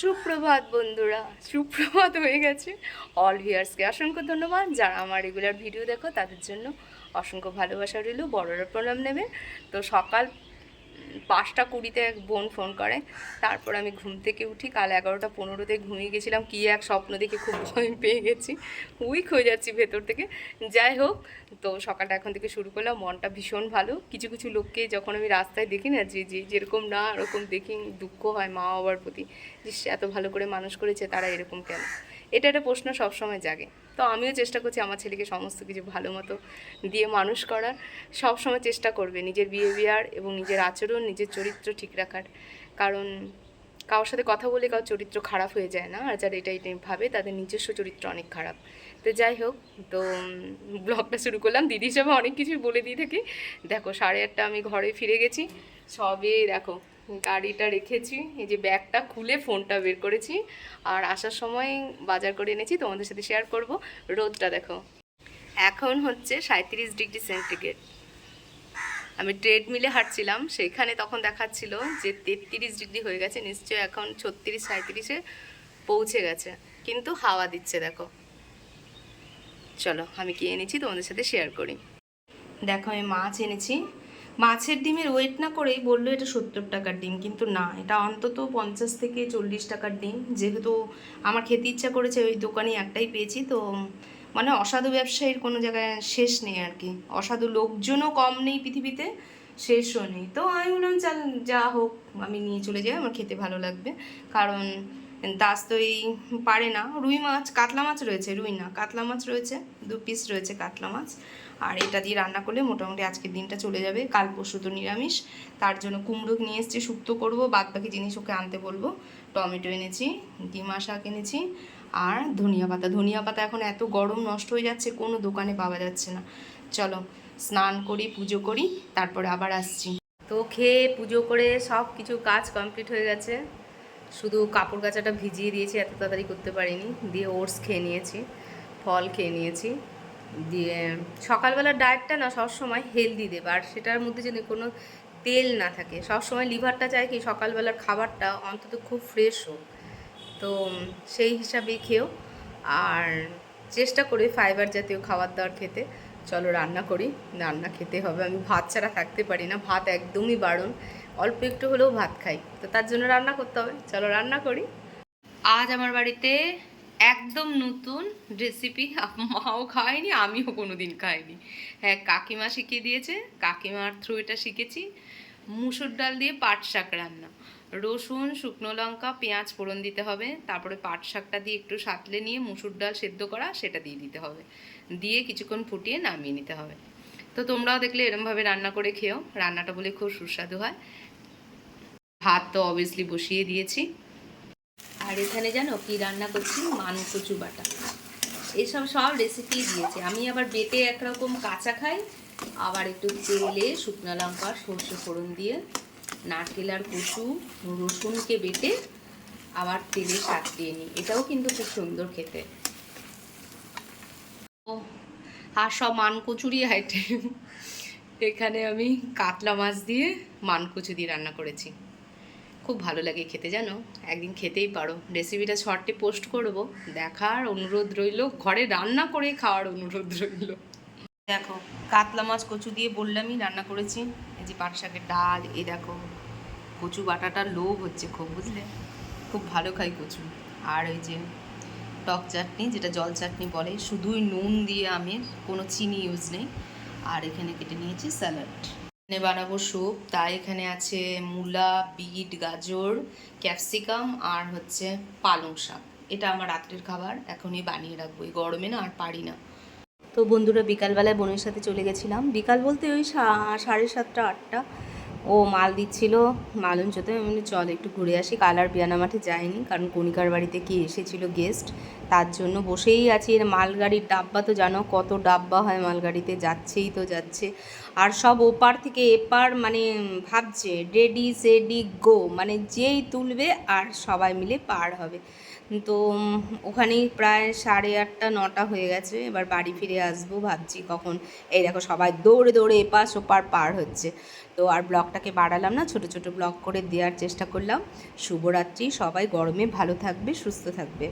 সুপ্রভাত, বন্ধুরা। সুপ্রভাত হয়ে গেছে। অল ভিয়ার্সকে অসংখ্য ধন্যবাদ। যারা আমার রেগুলার ভিডিও দেখো, তাদের জন্য অসংখ্য ভালোবাসা রইল। বড়রা প্রণাম নেবে। তো সকাল পাঁচটা কুড়িতে এক বোন ফোন করে। তারপর আমি ঘুম থেকে উঠি, কাল এগারোটা পনেরোতে ঘুমিয়ে গেছিলাম, কী এক স্বপ্ন দেখে খুব ভয় পেয়ে গেছি। উইক হয়ে যাচ্ছি ভেতর থেকে। যাই হোক, তো সকালটা এখন থেকে শুরু করলাম, মনটা ভীষণ ভালো। কিছু কিছু লোককে যখন আমি রাস্তায় দেখি না, যে যে, যেরকম না, ওরকম দেখি, দুঃখ হয় মা বাবার প্রতি। যে এত ভালো করে মানুষ করেছে তারা এরকম কেন? এটা একটা প্রশ্ন সবসময় জাগে। তো আমিও চেষ্টা করছি আমার ছেলেকে সমস্ত কিছু ভালো মতো দিয়ে মানুষ করার। সবসময় চেষ্টা করবে নিজের বিহেভিয়ার এবং নিজের আচরণ, নিজের চরিত্র ঠিক রাখার। কারণ কারোর সাথে কথা বলে কারোর চরিত্র খারাপ হয়ে যায় না। আর যারা এটা এটা ভাবে, তাদের নিজস্ব চরিত্র অনেক খারাপ। তো যাই হোক, তো ব্লগটা শুরু করলাম। দিদি হিসাবে অনেক কিছুই বলে দিয়ে থাকি। দেখো, সাড়ে আটটা আমি ঘরে ফিরে গেছি। সবে দেখো গাড়িটা রেখেছি, এই যে ব্যাগটা খুলে ফোনটা বের করেছি আর আসার সময় বাজার করে এনেছি, তোমাদের সাথে শেয়ার করব। রোদটা দেখো। এখন হচ্ছে সাঁত্রিশ ডিগ্রি সেন্টিগ্রেড। আমি ট্রেডমিলে হাঁটছিলাম সেখানে তখন দেখাচ্ছিল যে তেত্রিশ ডিগ্রি হয়ে গেছে, নিশ্চয়ই এখন ছত্রিশ সাঁত্রিশে পৌঁছে গেছে। কিন্তু হাওয়া দিচ্ছে, দেখো। চলো, আমি কি এনেছি, তোমাদের সাথে শেয়ার করি। দেখো, আমি মাছ এনেছি। মাছের ডিমের ওয়েট না করেই বলল এটা সত্তর টাকার ডিম, কিন্তু না, এটা অন্তত পঞ্চাশ থেকে চল্লিশ টাকার ডিম। যেহেতু আমার খেতে ইচ্ছা করেছে, ওই দোকানে একটাই পেয়েছি, তো মানে অসাধু ব্যবসায়ীর কোনো জায়গায় শেষ নেই আর কি। অসাধু লোকজনও কম নেই পৃথিবীতে, শেষও নেই। তো আমি বললাম, চাল, যা হোক, আমি নিয়ে চলে যাই, আমার খেতে ভালো লাগবে। কারণ দাস তো এই পারে না। রুই মাছ, কাতলা মাছ রয়েছে, রুই না, কাতলা মাছ রয়েছে, দু পিস রয়েছে কাতলা মাছ। আর এটা দিয়ে রান্না করলে মোটামুটি আজকের দিনটা চলে যাবে। কাল পরশু তো নিরামিষ। তার জন্য কুমড়ো নিয়ে এসেছি শুক্তো করব বাদ বাকি জিনিস ওকে আনতে বলব। টমেটো এনেছি, ডিমা শাক এনেছি, আর ধনিয়া পাতা। ধনিয়া পাতা এখন এত গরম নষ্ট হয়ে যাচ্ছে, কোনো দোকানে পাওয়া যাচ্ছে না। চলো, স্নান করি, পুজো করি, তারপরে আবার আসছি। তো খেয়ে, পুজো করে সব কিছু কাজ কমপ্লিট হয়ে গেছে। শুধু কাপড় কাচাটা ভিজিয়ে দিয়েছি, এত তাড়াতাড়ি করতে পারিনি। দিয়ে ওটস খেয়ে নিয়েছি, ফল খেয়ে নিয়েছি। দিয়ে সকালবেলার ডায়েটটা না সবসময় হেলদি দেবে। আর সেটার মধ্যে যেন কোনো তেল না থাকে, সবসময় লিভারটা চায় কি সকালবেলার খাবারটা অন্তত খুব ফ্রেশ হোক। তো সেই হিসাবে খেও। আর চেষ্টা করি ফাইবার জাতীয় খাবার দাবার খেতে। চলো রান্না করি, রান্না খেতে হবে। আমি ভাত ছাড়া থাকতে পারি না, ভাত একদমই বারণ। অল্প একটু হলেও ভাত খাই। তো তার জন্য রান্না করতে হবে। চলো রান্না করি। আজ আমার বাড়িতে একদম নতুন রেসিপি মাও খায়নি আমিও কোনো দিন খাইনি। হ্যাঁ কাকিমা শিখিয়ে দিয়েছে, কাকিমার থ্রু এটা শিখেছি। মুসুর ডাল দিয়ে পাট শাক রান্না। রসুন, শুকনো লঙ্কা, পেঁয়াজ ফোড়ন দিতে হবে, তারপরে পাট শাকটা দিয়ে একটু সাতলে নিয়ে মুসুর ডাল সেদ্ধ করা, সেটা দিয়ে দিতে হবে। দিয়ে কিছুক্ষণ ফুটিয়ে নামিয়ে নিতে হবে। তো তোমরাও দেখলে এরমভাবে রান্না করে খেও। রান্নাটা বলে খুব সুস্বাদু হয়। ভাত তো অবভিয়াসলি বসিয়ে দিয়েছি। আর এখানে জানো কি রান্না করছি? মান কচু বাটা। এসব সব রেসিপি দিয়েছে। আমি আবার বেটে একরকম কাঁচা খাই, আবার একটু তেলে শুকনো লঙ্কা, সর্ষে ফোড়ন দিয়ে, নারকেল আর কচু, রসুনকে বেটে আবার তেলে সাঁতরিয়ে নিই। এটাও কিন্তু খুব সুন্দর খেতে। ও আর সব মানকচুরি আইটেম এখানে আমি কাতলা মাছ দিয়ে মানকচু দিয়ে রান্না করেছি। খুব ভালো লাগে খেতে, জানো? একদিন খেতেই পারো। রেসিপিটা শর্টে পোস্ট করব। দেখার অনুরোধ রইল, ঘরে রান্না করে খাওয়ার অনুরোধ রইল। দেখো, কাতলা মাছ কচু দিয়ে বললামই রান্না করেছি। এই যে পাট শাকের ডাল, এই দেখো, কচু বাটাটার লোভ হচ্ছে খুব, বুঝলে? খুব ভালো খাই কচু। আর ওই যে টক চাটনি, যেটা জল চাটনি বলে, শুধুই নুন দিয়ে আমের কোনো চিনি ইউজ নেই। আর এখানে কেটে নিয়েছি স্যালাড বানাবো স্যুপ। তাই এখানে আছে মূলা বিট গাজর ক্যাপসিকাম আর হচ্ছে পালং শাক। এটা আমার রাত্রের খাবার এখনই বানিয়ে রাখব। এই গরমে না আর পারি না। তো বন্ধুরা বিকালবেলায় বোনের সাথে চলে গেছিলাম। বিকাল বলতে ওই সাড়ে সাতটা আটটা। ও মাল দিচ্ছিল। মালঞ্চতে আমি বলি, চল একটু ঘুরে আসি। কাল আর পিয়ানা মাঠে যাইনি। কারণ কণিকার বাড়িতে কি এসেছিল গেস্ট তার জন্য বসেই আছি। এর মালগাড়ির ডাব্বা তো জানো কত ডাব্বা হয় মালগাড়িতে। যাচ্ছেই তো যাচ্ছে। আর সব ওপার থেকে এপার মানে ভাবছে রেডি সেডি গো মানে যেই তুলবে আর সবাই মিলে পার হবে। তো ওখানেই প্রায় সাড়ে আটটা, নটা হয়ে গেছে। এবার বাড়ি ফিরে আসব, ভাবছি কখন। এই দেখো সবাই দৌড়ে দৌড়ে এপাশ ওপার পার হচ্ছে। তো আর ব্লগটাকে বাড়ালাম না, ছোট ছোট ব্লগ করে দেওয়ার চেষ্টা করলাম। শুভরাত্রি, সবাই গরমে ভালো থাকবে, সুস্থ থাকবে।